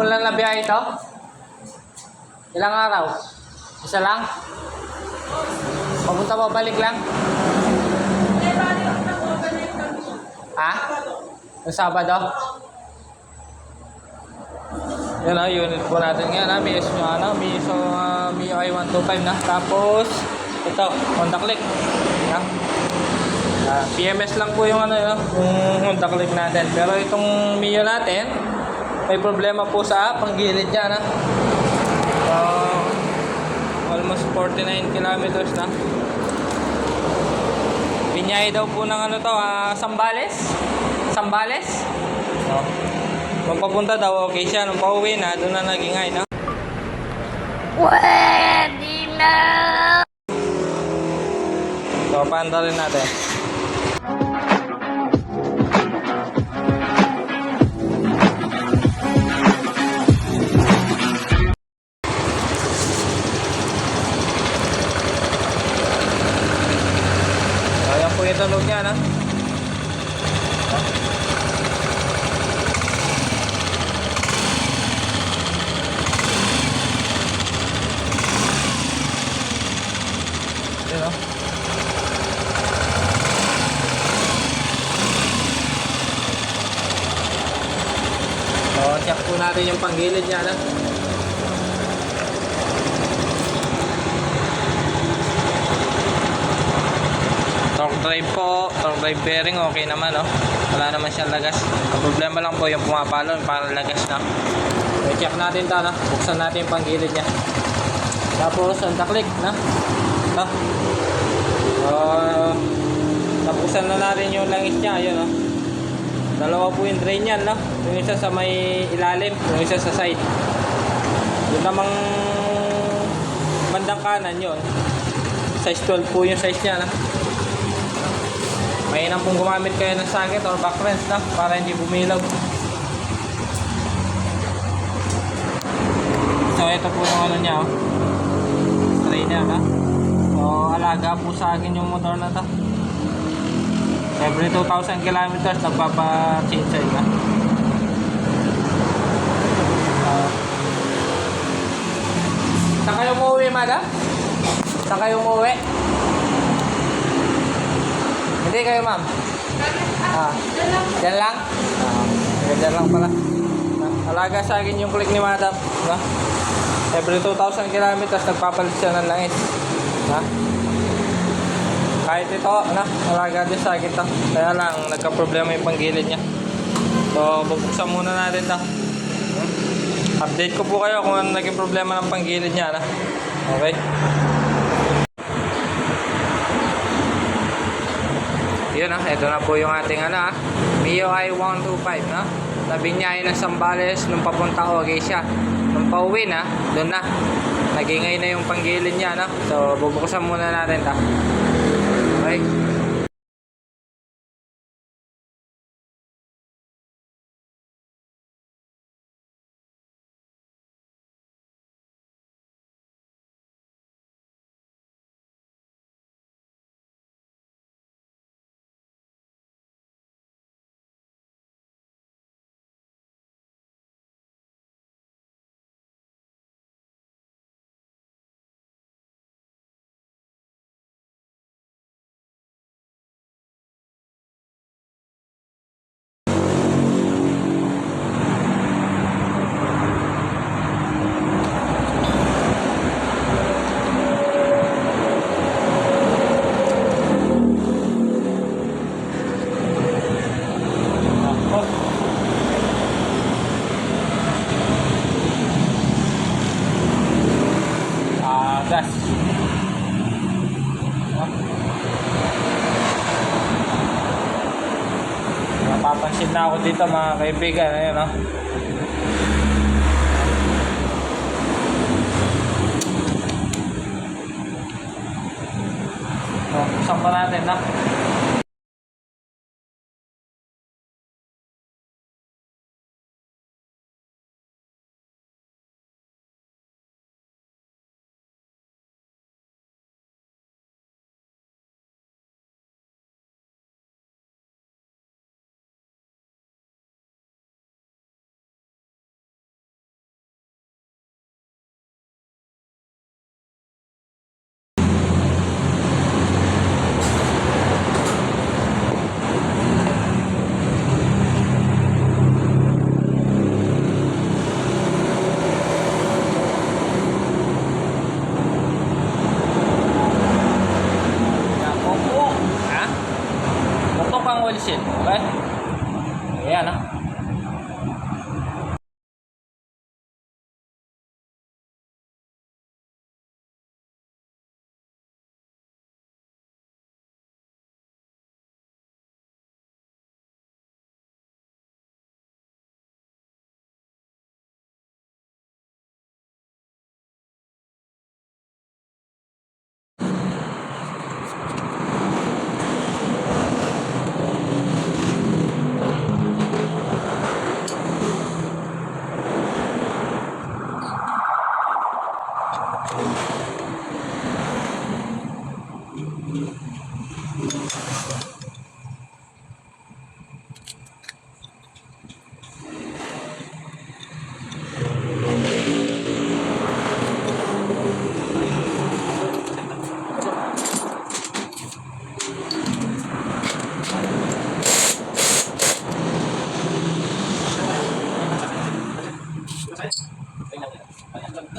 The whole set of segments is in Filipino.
Hapon lang na biyahe ito? Ilang araw? Isa lang? Papunta mo, balik lang? Ha? Yung Sabado? Yan na, unit po natin nga na. May SU ano, may so, uh, may i125 na. Tapos, ito, Honda Click. Yan. Ah, PMS lang po yung ano yun, yung Honda Click natin. Pero itong Mio natin, may problema po sa panggilid niya na. So, almost 49 kilometers na. Binyahe daw po ng ano to, ah, Sambales? Sambales? So, kung papunta daw, okay siya. Nung pauwi na, doon na naging high, no? Pwede na! So, paanda rin natin. Tunog niya, no? Ayan, no? So, check po natin yung panggilid niya, no? Torque drive po, torque drive bearing, okay naman, no? Wala naman siyang lagas. Ang problema lang po yung pumapalo, parang lagas na. So, check natin ito, no? Buksan natin yung panggilid niya. Tapos, ang click, no? So, tapusan na natin yung langis niya, ayun, no? Dalawa po yung drain yan, no? Yung isa sa may ilalim, yung isa sa side. Yung namang bandang kanan yun. Size 12 po yung size niya, no? Mainam pong gumamit kayo ng socket or back wrench, no? Para hindi bumilaw. So, ito po yung ano niya, oh. Strainer, no? So, alaga po sa akin yung motor na to. Every 2,000 kilometers, nagpapa-change oil ka. Uh, saan kayo umuwi, madam? Saan kayo umuwi? Hindi kayo, ma'am? Ah, dyan lang? Ah, dyan lang pala. Alaga sa akin yung click ni madam. Ha? Every 2,000 kilometers, nagpapalit siya ng langis. Ha? Kahit ito, na, alaga din sa akin to. Kaya lang, nagka-problema yung panggilid niya. So, bubuksan muna natin to. Update ko po kayo kung ano naging problema ng panggilid niya, na. Okay? Yun ah, ito na po yung ating ano ah. Mio i125 na. Tabi niya ay ng Sambales nung papunta okay siya. Nung pauwi na, doon na. Nagingay na yung panggilid niya no. So bubuksan muna natin ta. Okay. Oh. Ah, gas. Napapansin na ako dito mga kaibigan. Ayun, no? Oh, saan pa natin, na? ng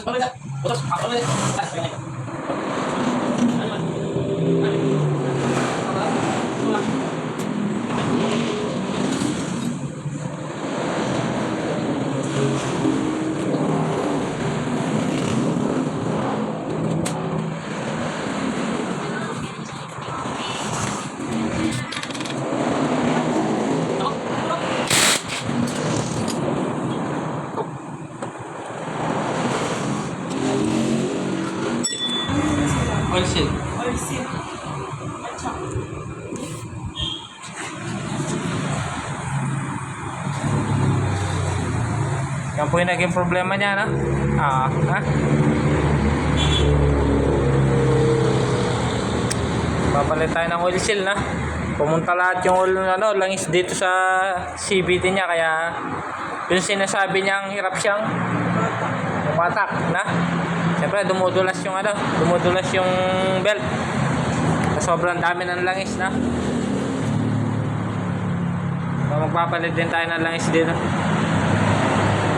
后面的，我的，好，后面的，来，不用。Yan po yung naging problema niya, no? Ah, ha? Papalit tayo ng oil seal, na? Pumunta lahat yung oil, ano, langis dito sa CVT niya, kaya yung sinasabi niyang hirap siyang tumatak, na? Siyempre, dumudulas yung, ano, dumudulas yung belt. Sobrang dami ng langis, na? So, magpapalit din tayo ng langis dito.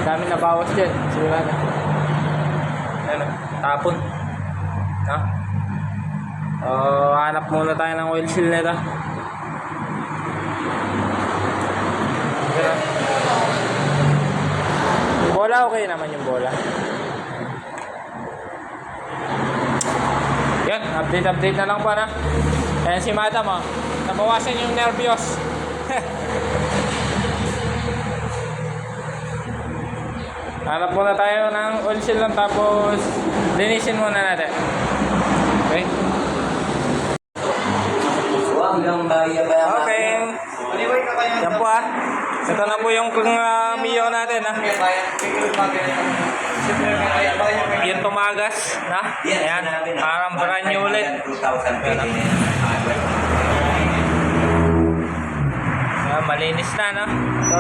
Dami na bawas dyan. Sira na. Ayan. Tapon. Ha? So, hanap muna tayo ng oil seal nito. Bola, okay naman yung bola. Yan, update-update na lang po na. Ayan si madam oh. Nabawasan yung nervyos. Hanap muna tayo ng oil seal lang tapos linisin muna natin. Okay? Okay. Yan po ah. Ito na po yung uh, Mio natin ah. Yung tumagas na. Ayan. Parang brand new ulit. Ayan, malinis na no. So,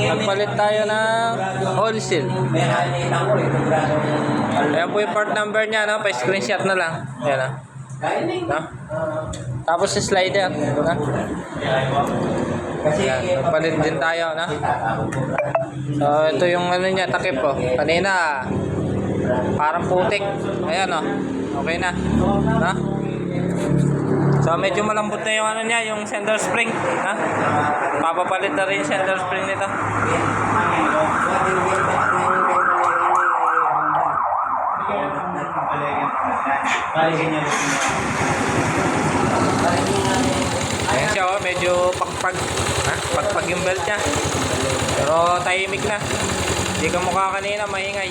nagpalit tayo ng oil seal. Ayan po yung part number niya no. Pa-screenshot na lang. Ayan ah. No? Tapos yung slider. No? Ayan, nagpalit din tayo, no? So, ito yung ano niya, takip ko. Kanina, parang putik. Ayan, oh. Okay na. No? So, medyo malambot na yung ano niya, yung center spring. Ha? Papapalit na rin yung center spring nito. Ayan siya, oh. Medyo pakpag. Ha? Pakpag yung belt niya. Pero tahimik na. Hindi ka mukha kanina, maingay.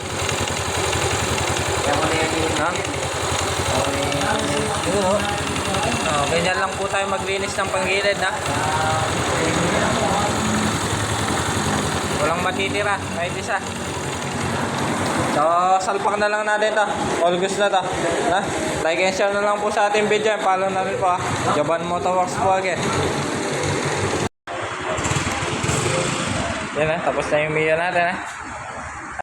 Ha? Yun, oh. Oh, ganyan lang po tayo maglinis ng panggilid, ha? Matitira, kahit isa. So, salpak na lang natin to. Goods na to. Ha? Like and share na lang po sa ating video. Follow na rin po, ha? Japan Motorworks po again. Yan, ha? Tapos na yung video natin, ha?